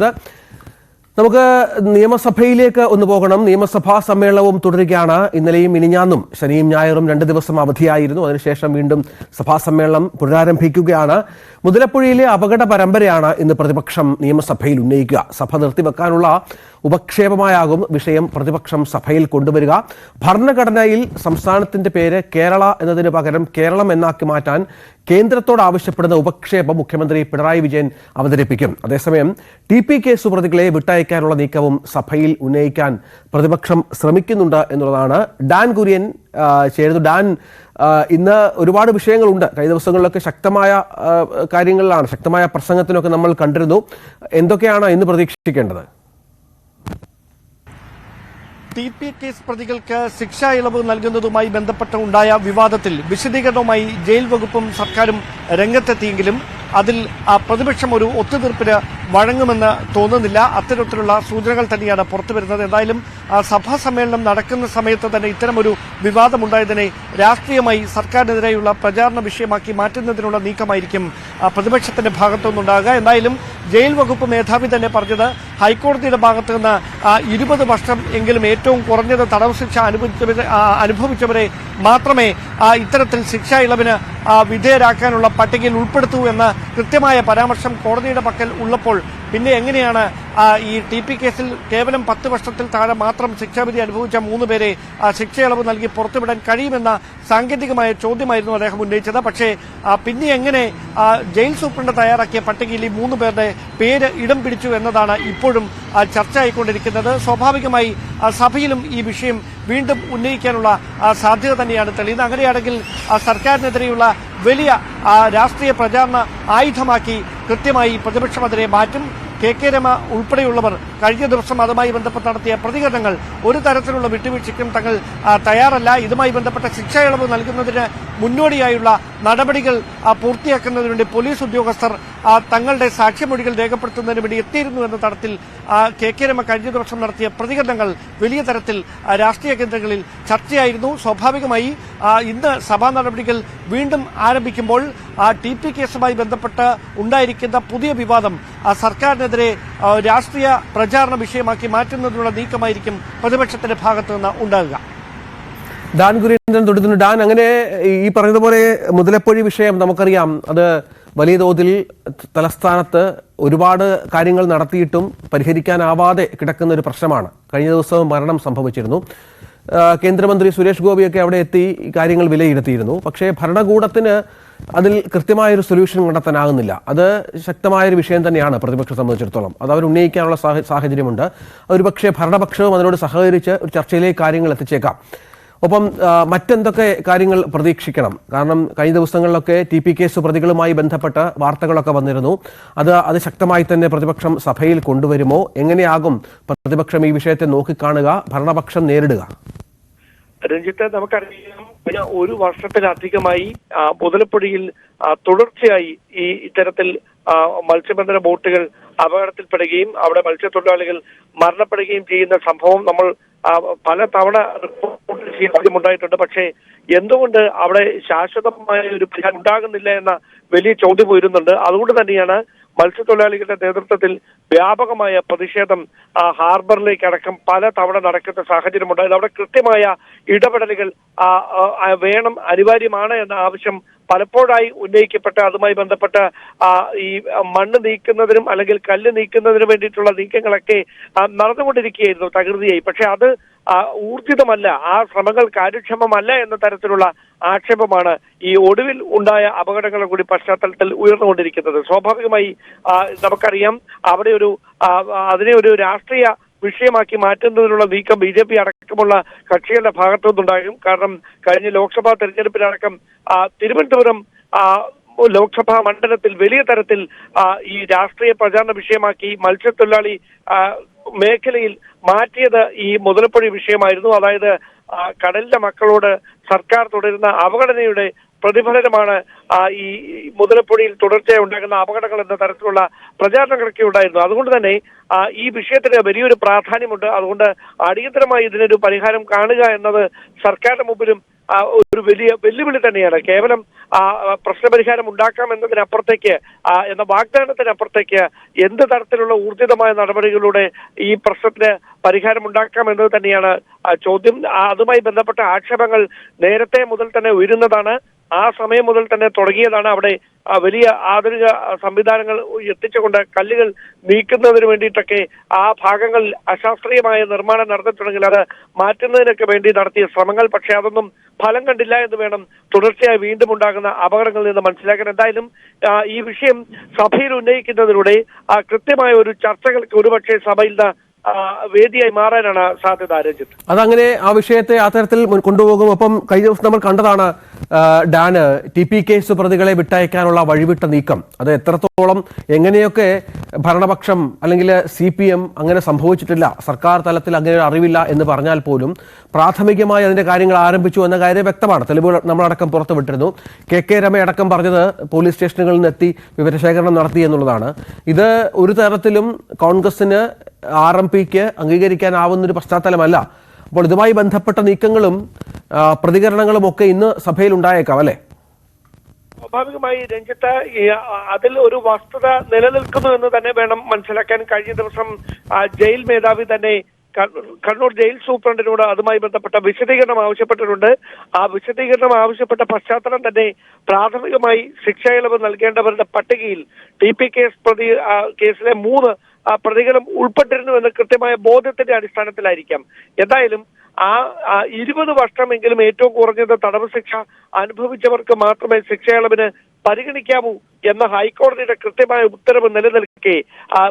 നമുക്ക് നിയമസഭയിലേക്ക് ഒന്ന് പോകണം. നിയമസഭാ സമ്മേളനവും തുടരുകയാണ്. ഇന്നലെയും ഇനിഞ്ഞാന്നും ശനിയും ഞായറും രണ്ട് ദിവസം അവധിയായിരുന്നു. അതിനുശേഷം വീണ്ടും സഭാ സമ്മേളനം പുനരാരംഭിക്കുകയാണ്. മുതലപ്പുഴയിലെ അപകട പരമ്പരയാണ് ഇന്ന് പ്രതിപക്ഷം നിയമസഭയിൽ ഉന്നയിക്കുക. സഭ നിർത്തിവെക്കാനുള്ള ഉപക്ഷേപമായാകും വിഷയം പ്രതിപക്ഷം സഭയിൽ കൊണ്ടുവരിക. ഭരണഘടനയിൽ സംസ്ഥാനത്തിന്റെ പേര് കേരള എന്നതിന് പകരം കേരളം എന്നാക്കി മാറ്റാൻ കേന്ദ്രത്തോട് ആവശ്യപ്പെടുന്ന ഉപക്ഷേപം മുഖ്യമന്ത്രി പിണറായി വിജയൻ അവതരിപ്പിക്കും. അതേസമയം ടി പി കേസ് പ്രതികളെ വിട്ടയക്കാനുള്ള നീക്കവും സഭയിൽ ഉന്നയിക്കാൻ പ്രതിപക്ഷം ശ്രമിക്കുന്നുണ്ട് എന്നുള്ളതാണ്. ഡാൻ കുര്യൻ ചേരുന്നു. ഡാൻ ഇന്ന് ഒരുപാട് വിഷയങ്ങളുണ്ട്. കഴിഞ്ഞ ദിവസങ്ങളിലൊക്കെ ശക്തമായ കാര്യങ്ങളിലാണ് ശക്തമായ പ്രസംഗത്തിനൊക്കെ നമ്മൾ കണ്ടിരുന്നു. എന്തൊക്കെയാണ് ഇന്ന് പ്രതീക്ഷിക്കേണ്ടത്? ടി പി കേസ് പ്രതികൾക്ക് ശിക്ഷ ഇളവ് നൽകുന്നതുമായി ബന്ധപ്പെട്ട് ഉണ്ടായ വിവാദത്തിൽ വിശദീകരണവുമായി ജയിൽ വകുപ്പും സർക്കാരും രംഗത്തെത്തിയെങ്കിലും അതിൽ പ്രതിപക്ഷം ഒരു ഒത്തുതീർപ്പിന് വഴങ്ങുമെന്ന് തോന്നുന്നില്ല. അത്തരത്തിലുള്ള സൂചനകൾ തന്നെയാണ് പുറത്തു വരുന്നത്. എന്തായാലും സഭാ സമ്മേളനം നടക്കുന്ന സമയത്ത് തന്നെ ഇത്തരമൊരു വിവാദമുണ്ടായതിനെ രാഷ്ട്രീയമായി സർക്കാരിനെതിരെയുള്ള പ്രചാരണ വിഷയമാക്കി മാറ്റുന്നതിനുള്ള നീക്കമായിരിക്കും പ്രതിപക്ഷത്തിന്റെ ഭാഗത്തുനിന്നുണ്ടാകുക. എന്തായാലും ജയിൽ വകുപ്പ് മേധാവി തന്നെ പറഞ്ഞത് ഹൈക്കോടതിയുടെ ഭാഗത്തു നിന്ന് ഇരുപത് വർഷം എങ്കിലും ഏറ്റവും കുറഞ്ഞത് തടവ് ശിക്ഷ അനുഭവിച്ചവരെ അനുഭവിച്ചവരെ മാത്രമേ ഇത്തരത്തിൽ ശിക്ഷാ ഇളവിന് വിധേയരാക്കാനുള്ള പട്ടികയിൽ ഉൾപ്പെടുത്തൂ എന്ന കൃത്യമായ പരാമർശം കോടതിയുടെ പക്കൽ ഉള്ളപ്പോൾ പിന്നെ എങ്ങനെയാണ് ഈ ടി പി കേസിൽ കേവലം പത്ത് വർഷത്തിൽ താഴെ മാത്രം ശിക്ഷാവിധി അനുഭവിച്ച മൂന്ന് പേരെ ശിക്ഷയളവ് നൽകി പുറത്തുവിടാൻ കഴിയുമെന്ന സാങ്കേതികമായ ചോദ്യമായിരുന്നു അദ്ദേഹം ഉന്നയിച്ചത്. പക്ഷേ പിന്നെ എങ്ങനെ ജയിൽ സൂപ്രണ്ട് തയ്യാറാക്കിയ പട്ടികയിൽ ഈ മൂന്ന് പേരുടെ പേര് ഇടം പിടിച്ചു എന്നതാണ് ഇപ്പോഴും ചർച്ചയായിക്കൊണ്ടിരിക്കുന്നത്. സ്വാഭാവികമായി സഭയിലും ഈ വിഷയം വീണ്ടും ഉന്നയിക്കാനുള്ള സാധ്യത തന്നെയാണ് തെളിയുന്നത്. അങ്ങനെയാണെങ്കിൽ സർക്കാരിനെതിരെയുള്ള വലിയ രാഷ്ട്രീയ പ്രചാരണ ആയുധമാക്കി കൃത്യമായി പ്രതിപക്ഷം അതിനെ മാറ്റും. കെ കെ രമ ഉൾപ്പെടെയുള്ളവർ കഴിഞ്ഞ ദിവസം അതുമായി ബന്ധപ്പെട്ട് നടത്തിയ പ്രതികരണങ്ങൾ ഒരു തരത്തിലുള്ള വിട്ടുവീഴ്ചയ്ക്കും തങ്ങൾ തയ്യാറല്ല. ഇതുമായി ബന്ധപ്പെട്ട ശിക്ഷയിളവ് നൽകുന്നതിന് മുന്നോടിയായുള്ള നടപടികൾ പൂർത്തിയാക്കുന്നതിനുവേണ്ടി പൂർത്തിയാക്കുന്നതിന് വേണ്ടി പോലീസ് ഉദ്യോഗസ്ഥർ തങ്ങളുടെ സാക്ഷ്യമൊഴികൾ രേഖപ്പെടുത്തുന്നതിന് വേണ്ടി എത്തിയിരുന്നു എന്ന തരത്തിൽ കെ കെ രമ കഴിഞ്ഞ ദിവസം നടത്തിയ പ്രതികരണങ്ങൾ വലിയ തരത്തിൽ രാഷ്ട്രീയ കേന്ദ്രങ്ങളിൽ ചർച്ചയായിരുന്നു. സ്വാഭാവികമായി ഇന്ന് സഭാ നടപടികൾ വീണ്ടും ആരംഭിക്കുമ്പോൾ ആ ടി പി കേസുമായി ബന്ധപ്പെട്ട് ഉണ്ടായിരിക്കുന്ന പുതിയ വിവാദം ആ, സർക്കാരിനെതിരെ രാഷ്ട്രീയ പ്രചാരണ വിഷയമാക്കി മാറ്റുന്നതിനുള്ള നീക്കമായിരിക്കും പ്രതിപക്ഷത്തിന്റെ ഭാഗത്തു നിന്ന് ഉണ്ടാകുക. ഡാൻ ഗുരേന്ദ്രൻ തുടരുന്നു. ഡാൻ അങ്ങനെ ഈ പറഞ്ഞതുപോലെ മുതലപ്പൊഴി വിഷയം നമുക്കറിയാം. അത് വലിയ തോതിൽ തലസ്ഥാനത്ത് ഒരുപാട് കാര്യങ്ങൾ നടത്തിയിട്ടും പരിഹരിക്കാനാവാതെ കിടക്കുന്ന ഒരു പ്രശ്നമാണ്. കഴിഞ്ഞ ദിവസവും മരണം സംഭവിച്ചിരുന്നു. കേന്ദ്രമന്ത്രി സുരേഷ് ഗോപിയൊക്കെ അവിടെ എത്തി കാര്യങ്ങൾ വിലയിരുത്തിയിരുന്നു. പക്ഷേ ഭരണകൂടത്തിന് അതിൽ കൃത്യമായൊരു സൊല്യൂഷൻ കണ്ടെത്താനാകുന്നില്ല. അത് ശക്തമായൊരു വിഷയം തന്നെയാണ് പ്രതിപക്ഷം സംബന്ധിച്ചിടത്തോളം. അത് അവർ ഉന്നയിക്കാനുള്ള സാഹ- സാഹചര്യമുണ്ട്. ഒരു പക്ഷേ ഭരണപക്ഷവും അതിനോട് സഹകരിച്ച് ഒരു ചർച്ചയിലേക്ക് കാര്യങ്ങൾ എത്തിച്ചേക്കാം. ഒപ്പം മറ്റെന്തൊക്കെ കാര്യങ്ങൾ പ്രതീക്ഷിക്കണം? കാരണം കഴിഞ്ഞ ദിവസങ്ങളിലൊക്കെ ടി പി കേസ് പ്രതികളുമായി ബന്ധപ്പെട്ട് വാർത്തകളൊക്കെ വന്നിരുന്നു. അത് അത് ശക്തമായി തന്നെ പ്രതിപക്ഷം സഭയിൽ കൊണ്ടുവരുമോ? എങ്ങനെയാകും പ്രതിപക്ഷം ഈ വിഷയത്തെ നോക്കിക്കാണുക? ഭരണപക്ഷം നേരിടുക. രഞ്ജിത്ത് നമുക്കറിയാം ഒരു വർഷത്തിലധികമായി മുതലപ്പുഴയിൽ തുടർച്ചയായി ഈ ഇത്തരത്തിൽ മത്സ്യബന്ധന ബോട്ടുകൾ അപകടത്തിൽപ്പെടുകയും അവിടെ മത്സ്യത്തൊഴിലാളികൾ മരണപ്പെടുകയും ചെയ്യുന്ന സംഭവം നമ്മൾ പല തവണ റിപ്പോർട്ട് ചെയ്യുന്നുണ്ടായിട്ടുണ്ട് പക്ഷേ എന്തുകൊണ്ട് അവിടെ ശാശ്വതമായ ഒരു പരിഹാരം ഉണ്ടാകുന്നില്ല എന്ന വലിയ ചോദ്യം ഉയരുന്നുണ്ട്. അതുകൊണ്ട് തന്നെയാണ് മത്സ്യത്തൊഴിലാളികളുടെ നേതൃത്വത്തിൽ വ്യാപകമായ പ്രതിഷേധം ഹാർബറിലേക്ക് അടക്കം പല തവണ നടക്കുന്ന സാഹചര്യമുണ്ടായത് അവിടെ കൃത്യമായ ഇടപെടലുകൾ വേണം അനിവാര്യമാണ് എന്ന ആവശ്യം പലപ്പോഴായി ഉന്നയിക്കപ്പെട്ട അതുമായി ബന്ധപ്പെട്ട ഈ മണ്ണ് നീക്കുന്നതിനും അല്ലെങ്കിൽ കല്ല് നീക്കുന്നതിനും വേണ്ടിയിട്ടുള്ള നീക്കങ്ങളൊക്കെ നടന്നുകൊണ്ടിരിക്കുകയായിരുന്നു തകൃതിയായി. പക്ഷെ അത് ഊർജിതമല്ല ആ ശ്രമങ്ങൾ കാര്യക്ഷമമല്ല എന്ന തരത്തിലുള്ള ആക്ഷേപമാണ് ഈ ഒടുവിൽ ഉണ്ടായ അപകടങ്ങളുടെ കൂടി പശ്ചാത്തലത്തിൽ ഉയർന്നുകൊണ്ടിരിക്കുന്നത്. സ്വാഭാവികമായി നമുക്കറിയാം അവിടെ ഒരു അതിനെ ഒരു രാഷ്ട്രീയ വിഷയമാക്കി മാറ്റുന്നതിനുള്ള നീക്കം ബി ജെ പി അടക്കമുള്ള കക്ഷികളുടെ ഭാഗത്തുനിന്നുണ്ടാകും. കാരണം കഴിഞ്ഞ ലോക്സഭാ തെരഞ്ഞെടുപ്പിലടക്കം തിരുവനന്തപുരം ലോക്സഭാ മണ്ഡലത്തിൽ വലിയ തരത്തിൽ ഈ രാഷ്ട്രീയ പ്രചാരണ വിഷയമാക്കി മത്സ്യത്തൊഴിലാളി മേഖലയിൽ മാറ്റിയത് ഈ മുതലപ്പൊഴി വിഷയമായിരുന്നു. അതായത് കടലിലെ മക്കളോട് സർക്കാർ തുടരുന്ന അവഗണനയുടെ പ്രതിഫലനമാണ് ഈ മുതലപ്പൊഴിയിൽ തുടർച്ചയായി ഉണ്ടാകുന്ന അപകടങ്ങൾ എന്ന തരത്തിലുള്ള പ്രചാരണങ്ങളൊക്കെ ഉണ്ടായിരുന്നു. അതുകൊണ്ട് തന്നെ ഈ വിഷയത്തിന് വലിയൊരു പ്രാധാന്യമുണ്ട്. അതുകൊണ്ട് അടിയന്തരമായി ഇതിനൊരു പരിഹാരം കാണുക എന്നത് സർക്കാരിന്റെ മുമ്പിലും ഒരു വലിയ വെല്ലുവിളി തന്നെയാണ്. കേവലം പ്രശ്നപരിഹാരം ഉണ്ടാക്കാം എന്നതിനപ്പുറത്തേക്ക് എന്ന വാഗ്ദാനത്തിനപ്പുറത്തേക്ക് എന്ത് തരത്തിലുള്ള ഊർജിതമായ നടപടികളിലൂടെ ഈ പ്രശ്നത്തിന് പരിഹാരം ഉണ്ടാക്കാം എന്നത് തന്നെയാണ് ചോദ്യം. അതുമായി ബന്ധപ്പെട്ട ആക്ഷേപങ്ങൾ നേരത്തെ മുതൽ തന്നെ ഉയരുന്നതാണ്. ആ സമയം മുതൽ തന്നെ തുടങ്ങിയതാണ് അവിടെ വലിയ ആധുനിക സംവിധാനങ്ങൾ എത്തിച്ചുകൊണ്ട് കല്ലുകൾ നീക്കുന്നതിന് വേണ്ടിയിട്ടൊക്കെ ആ ഭാഗങ്ങളിൽ അശാസ്ത്രീയമായ നിർമ്മാണം നടന്നിട്ടുണ്ടെങ്കിൽ അത് മാറ്റുന്നതിനൊക്കെ വേണ്ടി നടത്തിയ ശ്രമങ്ങൾ. പക്ഷേ അതൊന്നും ഫലം കണ്ടില്ല എന്ന് വേണം തുടർച്ചയായി വീണ്ടും ഉണ്ടാകുന്ന അപകടങ്ങളിൽ നിന്ന് മനസ്സിലാക്കാൻ. എന്തായാലും ഈ വിഷയം സഭയിൽ ഉന്നയിക്കുന്നതിലൂടെ ആ, കൃത്യമായ ഒരു ചർച്ചകൾക്ക് ഒരുപക്ഷെ സഭയിൽ നിന്ന് വേദിയായി മാറാനാണ് സാധ്യത രഞ്ജിത്ത് അതങ്ങനെ ആ വിഷയത്തെ ആ തരത്തിൽ കൊണ്ടുപോകും. ഒപ്പം കഴിഞ്ഞ ദിവസം നമ്മൾ കണ്ടതാണ് ഡാന് ടി പി കേസ് പ്രതികളെ വിട്ടയക്കാനുള്ള വഴിവിട്ട നീക്കം. അത് എത്രത്തോളം എങ്ങനെയൊക്കെ ഭരണപക്ഷം അല്ലെങ്കിൽ സി പി എം അങ്ങനെ സംഭവിച്ചിട്ടില്ല സർക്കാർ തലത്തിൽ അങ്ങനെ ഒരു അറിവില്ല എന്ന് പറഞ്ഞാൽ പോലും പ്രാഥമികമായി അതിന്റെ കാര്യങ്ങൾ ആരംഭിച്ചു എന്ന കാര്യം വ്യക്തമാണ്. തെളിവുകൾ നമ്മളടക്കം പുറത്തുവിട്ടിരുന്നു കെ കെ രമ അടക്കം പറഞ്ഞത് പോലീസ് സ്റ്റേഷനുകളിൽ നിന്നെത്തി വിവരശേഖരണം നടത്തി എന്നുള്ളതാണ്. ഇത് ഒരു തരത്തിലും കോൺഗ്രസിന് ആർ എം പിക്ക് അംഗീകരിക്കാനാവുന്ന ഒരു പശ്ചാത്തലമല്ല. അപ്പോൾ ഇതുമായി ബന്ധപ്പെട്ട നീക്കങ്ങളും പ്രതികരണങ്ങളും ഒക്കെ ഇന്ന് സഭയിൽ ഉണ്ടായേക്കാം അല്ലേ? സ്വാഭാവികമായി രഞ്ജിത്ത് അതിൽ ഒരു വസ്തുത നിലനിൽക്കുന്നു എന്ന് തന്നെ വേണം മനസ്സിലാക്കാൻ. കഴിഞ്ഞ ദിവസം ജയിൽ മേധാവി തന്നെ കണ്ണൂർ ജയിൽ സൂപ്രണ്ടിനോട് അതുമായി ബന്ധപ്പെട്ട വിശദീകരണം ആവശ്യപ്പെട്ടിട്ടുണ്ട്. ആ വിശദീകരണം ആവശ്യപ്പെട്ട പശ്ചാത്തലം തന്നെ പ്രാഥമികമായി ശിക്ഷ ഇളവ് നൽകേണ്ടവരുടെ പട്ടികയിൽ ടി പി കേസ് പ്രതി കേസിലെ മൂന്ന് പ്രതികളും ഉൾപ്പെട്ടിരുന്നു എന്ന കൃത്യമായ ബോധ്യത്തിന്റെ അടിസ്ഥാനത്തിലായിരിക്കാം. എന്തായാലും ആ ഇരുപത് വർഷമെങ്കിലും ഏറ്റവും കുറഞ്ഞത് തടവ് ശിക്ഷ അനുഭവിച്ചവർക്ക് മാത്രമേ ശിക്ഷ ഇളവിന് പരിഗണിക്കാവൂ എന്ന ഹൈക്കോടതിയുടെ കൃത്യമായ ഉത്തരവ് നിലനിൽക്കെ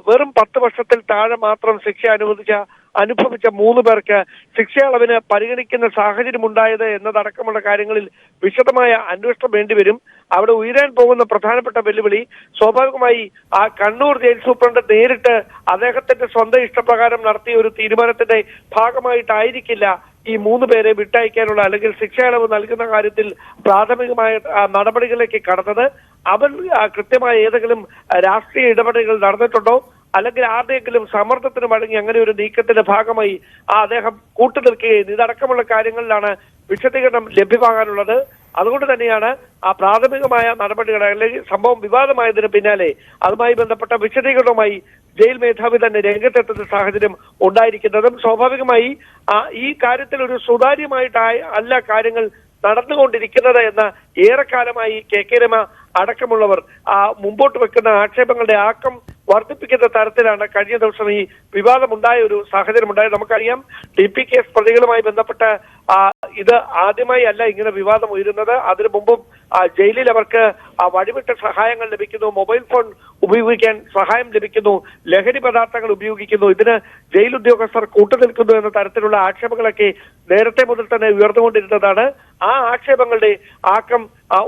വെറും പത്ത് വർഷത്തിൽ താഴെ മാത്രം ശിക്ഷ അനുവദിച്ച അനുഭവിച്ച മൂന്ന് പേർക്ക് ശിക്ഷയളവിന് പരിഗണിക്കുന്ന സാഹചര്യം ഉണ്ടായത് എന്നതടക്കമുള്ള കാര്യങ്ങളിൽ വിശദമായ അന്വേഷണം വേണ്ടിവരും അവിടെ ഉയരാൻ പോകുന്ന പ്രധാനപ്പെട്ട വെല്ലുവിളി സ്വാഭാവികമായി ആ കണ്ണൂർ ജയിൽ സൂപ്രണ്ട് നേരിട്ട് അദ്ദേഹത്തിന്റെ സ്വന്തം ഇഷ്ടപ്രകാരം നടത്തിയ ഒരു തീരുമാനത്തിന്റെ ഭാഗമായിട്ടായിരിക്കില്ല ഈ മൂന്ന് പേരെ വിട്ടയക്കാനുള്ള അല്ലെങ്കിൽ ശിക്ഷ ഇളവ് നൽകുന്ന കാര്യത്തിൽ പ്രാഥമികമായ നടപടികളിലേക്ക് കടന്നത്. അവൻ കൃത്യമായ ഏതെങ്കിലും രാഷ്ട്രീയ ഇടപെടലുകൾ നടന്നിട്ടുണ്ടോ? അല്ലെങ്കിൽ ആരുടെയെങ്കിലും സമ്മർദ്ദത്തിന് വഴങ്ങി അങ്ങനെ ഒരു നീക്കത്തിന്റെ ഭാഗമായി ആ അദ്ദേഹം കൂട്ടുനിൽക്കുകയും ഇതടക്കമുള്ള കാര്യങ്ങളിലാണ് വിശദീകരണം ലഭ്യമാകാനുള്ളത്. അതുകൊണ്ട് തന്നെയാണ് ആ പ്രാഥമികമായ നടപടികൾ അല്ലെങ്കിൽ സംഭവം വിവാദമായതിന് പിന്നാലെ അതുമായി ബന്ധപ്പെട്ട വിശദീകരണവുമായി ജയിൽ മേധാവി തന്നെ രംഗത്തെത്തുന്ന സാഹചര്യം ഉണ്ടായിരിക്കുന്നതും സ്വാഭാവികമായി ഈ കാര്യത്തിൽ ഒരു സുതാര്യമായിട്ടായി അല്ല കാര്യങ്ങൾ നടന്നുകൊണ്ടിരിക്കുന്നത് എന്ന ഏറെക്കാലമായി കെ കെ രമ അടക്കമുള്ളവർ മുമ്പോട്ട് വെക്കുന്ന ആക്ഷേപങ്ങളുടെ ആക്കം വർദ്ധിപ്പിക്കുന്ന തരത്തിലാണ് കഴിഞ്ഞ ദിവസം ഈ വിവാദമുണ്ടായ ഒരു സാഹചര്യം ഉണ്ടായത് നമുക്കറിയാം ഡി പി കേസ് പ്രതികളുമായി ബന്ധപ്പെട്ട് ഇത് ആദ്യമായി അല്ല ഇങ്ങനെ വിവാദം ഉയരുന്നത്. അതിനു മുമ്പും ജയിലിൽ അവർക്ക് വഴിവിട്ട സഹായങ്ങൾ ലഭിക്കുന്നു. മൊബൈൽ ഫോൺ ഉപയോഗിക്കാൻ സഹായം ലഭിക്കുന്നു. ലഹരി പദാർത്ഥങ്ങൾ ഉപയോഗിക്കുന്നു. ഇതിന് ജയിൽ ഉദ്യോഗസ്ഥർ കൂട്ടുനിൽക്കുന്നു എന്ന തരത്തിലുള്ള ആക്ഷേപങ്ങളൊക്കെ നേരത്തെ മുതൽ തന്നെ ഉയർന്നുകൊണ്ടിരുന്നതാണ്. ആ ആക്ഷേപങ്ങളുടെ ആക്കം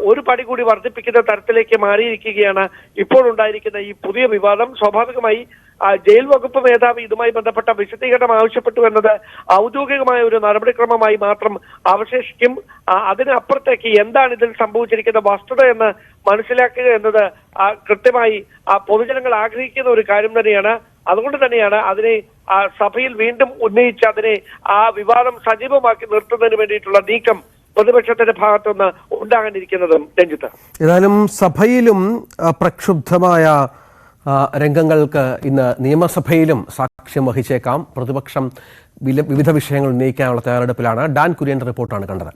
ഒരു പടി കൂടി വർദ്ധിപ്പിക്കുന്ന തരത്തിലേക്ക് മാറിയിരിക്കുകയാണ് ഇപ്പോൾ ഉണ്ടായിരിക്കുന്ന ഈ പുതിയ വിവാദം. സ്വാഭാവികമായി ജയിൽ വകുപ്പ് മേധാവി ഇതുമായി ബന്ധപ്പെട്ട വിശദീകരണം ആവശ്യപ്പെട്ടു എന്നത് ഔദ്യോഗികമായ ഒരു നടപടിക്രമമായി മാത്രം അവശേഷിക്കും. അതിനപ്പുറത്തേക്ക് എന്താണ് ഇതിൽ സംഭവിച്ചിരിക്കുന്ന വസ്തുത എന്ന് മനസ്സിലാക്കുക എന്നത് കൃത്യമായി പൊതുജനങ്ങൾ ആഗ്രഹിക്കുന്ന ഒരു കാര്യം തന്നെയാണ്. അതുകൊണ്ട് തന്നെയാണ് അതിനെ സഭയിൽ വീണ്ടും ഉന്നയിച്ച് അതിനെ ആ വിവാദം സജീവമാക്കി നിർത്തുന്നതിന് വേണ്ടിയിട്ടുള്ള നീക്കം പ്രതിപക്ഷത്തിന്റെ ഭാഗത്തുനിന്ന് ഉണ്ടാകാനിരിക്കുന്നതും രഞ്ജിത്ത്. ഏതായാലും സഭയിലും പ്രക്ഷുബ്ധമായ രംഗങ്ങൾക്ക് ഇന്ന് നിയമസഭയിലും സാക്ഷ്യം വഹിച്ചേക്കാം. പ്രതിപക്ഷം വിവിധ വിഷയങ്ങൾ ഉന്നയിക്കാനുള്ള തയ്യാറെടുപ്പിലാണ്. ഡാൻ കുര്യൻ റിപ്പോർട്ടാണ് കണ്ടത്.